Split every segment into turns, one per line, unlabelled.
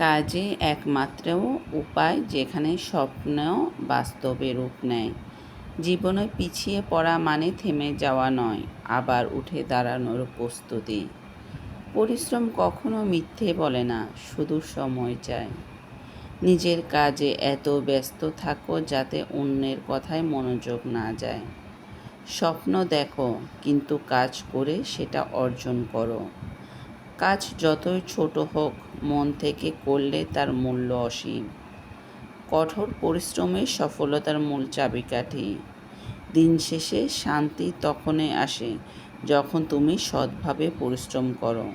কাজই একমাত্র উপায় যেখানে স্বপ্ন বাস্তবে রূপ নেয়। জীবনে পিছিয়ে পড়া মানে থেমে যাওয়া নয়, আবার উঠে দাঁড়ানোর প্রস্তুতি। পরিশ্রম কখনো মিথ্যে বলে না, শুধু সময় চায়। নিজের কাজে এত ব্যস্ত থাকো যাতে অন্যের কথায় মনোযোগ না যায়। স্বপ্ন দেখো, কিন্তু কাজ করে সেটা অর্জন করো। কাজ যতই ছোট হোক, মন থেকে করলে তার মূল্য অসীম। কঠোর পরিশ্রমে সফলতার মূল চাবিকাঠি। দিন শেষে শান্তি তখনই আসে যখন তুমি সৎভাবে পরিশ্রম করো।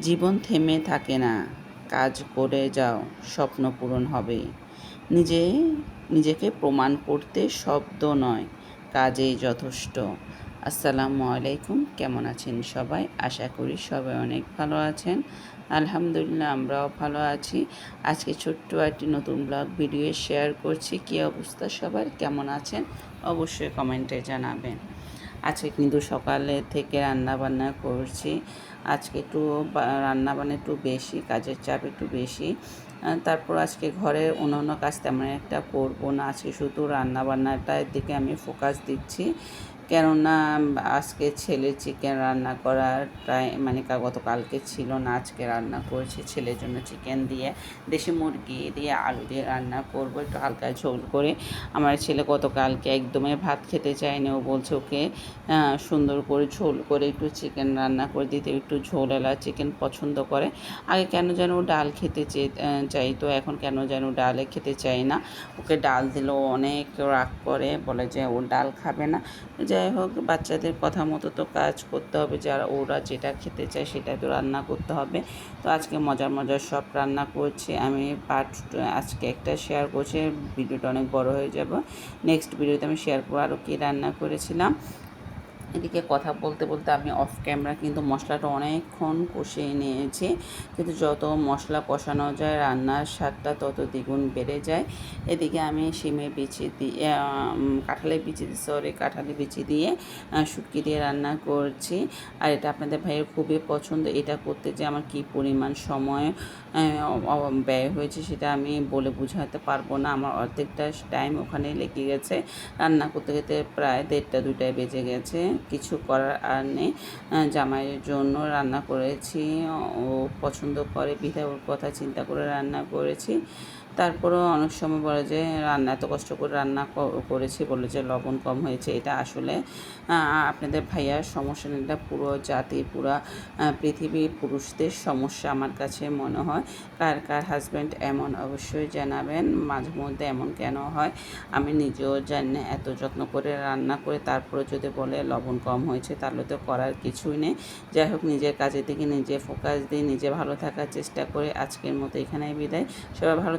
জীবন থেমে থাকে না, কাজ করে যাও, স্বপ্ন পূরণ হবে। নিজে, নিজেকে প্রমাণ করতে শব্দ নয়, কাজেই যথেষ্ট। আসসালামু আলাইকুম। কেমন আছেন সবাই? আশা করি সবাই অনেক ভালো আছেন। আলহামদুলিল্লাহ আমরাও ভালো আছি। আজকে ছোট্ট একটি নতুন ব্লগ ভিডিও শেয়ার করছি। কী অবস্থা সবার? কেমন আছেন? অবশ্যই কমেন্টে জানাবেন। আজকে কিন্তু সকালে থেকে রান্না বান্না করছি। আজকে একটু রান্না বান্না একটু বেশি, কাজের চাপ একটু বেশি। তারপর আজকে অন্য অন্য কাজ তেমন একটা করব না। আজকে শুধু রান্নাবান্নাটার দিকে আমি ফোকাস দিচ্ছি। কেননা আজকে ছেলে চিকেন রান্না করার টাইম মানে গতকালকে ছিল না, আজকে রান্না করছি ছেলের জন্য চিকেন দিয়ে। দেশি মুরগি দিয়ে আলু দিয়ে রান্না করব, একটু হালকা ঝোল করে। আমার ছেলে গতকালকে একদমই ভাত খেতে চায়নি, ও বলছে ওকে সুন্দর করে ঝোল করে একটু চিকেন রান্না করে দিতে, একটু ঝোল এলা চিকেন পছন্দ করে। আগে কেন যেন ও ডাল খেতে চাইতো, এখন কেন যেন ডালে খেতে চাই না। ওকে ডাল দিলেও অনেক রাগ করে, বলে যে ও ডাল খাবে না। যাই হোক, বাচ্চাদের কথা মতো তো কাজ করতে হবে। যারা ওরা যেটা খেতে চায় সেটা তো রান্না করতে হবে। তো আজকে মজার মজার সব রান্না করছি। আমি পার্ট আজকে একটা শেয়ার করছি। ভিডিওটা অনেক বড় হয়ে যাব। নেক্সট ভিডিওতে আমি শেয়ার করব আরও কী রান্না করেছিলাম। এদিকে কথা বলতে বলতে আমি অফ ক্যামেরা কিন্তু মশলাটা অনেকক্ষণ কষিয়ে নিয়েছি। কিন্তু যত মশলা কষানো যায়, রান্নার স্বাদটা তত দ্বিগুণ বেড়ে যায়। এদিকে আমি শিমে বিচি দিয়ে কাঁঠালের বিচি সরি কাঁঠালের বিচি দিয়ে শুটকি দিয়ে রান্না করছি। আর এটা আপনাদের ভাইয়ের খুবই পছন্দ। এটা করতে যে আমার কি পরিমাণ সময় ব্যয় হয়েছে সেটা আমি বলে বুঝাতে পারব না। আমার অর্ধেকটা টাইম ওখানে লেগে গেছে। রান্না করতে করতে প্রায় দেড়টা দুটায় বেজে গেছে। কিছু করার আর নেই। জামাইয়ের জন্য রান্না করেছি, ও পছন্দ করে, বিধায় কথা চিন্তা করে রান্না করেছি। তারপরেও অনেক সময় বলে যে, রান্না, এত কষ্ট করে রান্না করেছি। বলে যে, লবণ কম হয়েছে। এটা আসলে আপনাদের ভাইয়ার সমস্যা এটা পুরো জাতি, পুরো পৃথিবীর পুরুষদের সমস্যা আমার কাছে মনে হয়। কার কার হাজব্যান্ড এমন অবশ্যই জানাবেন। মাঝে মধ্যে এমন কেন হয়? আমি নিজেও জানি না। এত যত্ন করে রান্না করে তারপরে যদি বলে লবণ কম হয়েছে, তাহলে তো করার কিছুই নেই। যাই হোক, নিজের কাজের দিকে নিজে ফোকাস দিই নিজে ভালো থাকার চেষ্টা করে আজকের মতো এখানেই বিদায়। সবাই ভালো